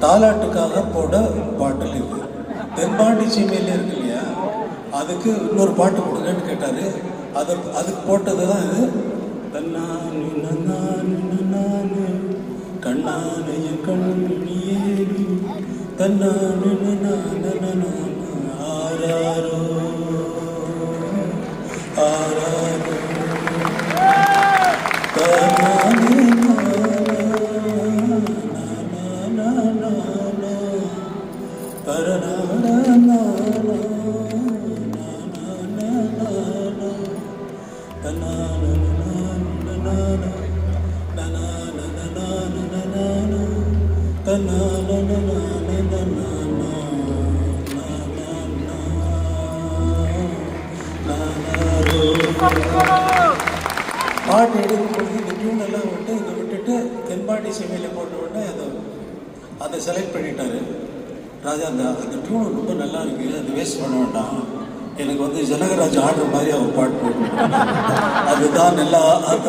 தாலாட்டுக்காக போட பாட்டில் இது. தென்பாண்டி சீமையில் இருக்கு இல்லையா? அதுக்கு இன்னொரு பாட்டு கொடுங்கன்னு கேட்டாரு. அது அதுக்கு போட்டது தான் இது. தன்னானு நன்னானு நன்னானு கண்ணான கண்ணியே தன்னானு நன்னானு பாட்டு எடுக்கும்பொழுது இந்த டியூன் எல்லாம் விட்டு இதை விட்டுட்டு தென்பாட்டி சீமையில் போட்ட உடனே அதை அதை செலக்ட் பண்ணிட்டாரு. ராஜா அந்த அந்த டியூன் ரொம்ப நல்லா இருக்கு. அது வேஸ்ட் பண்ண வேண்டாம். எனக்கு வந்து ஜனகராஜ் ஆடுற மாதிரி அவர் பாட்டு போட்டு அதுதான் நல்லா அந்த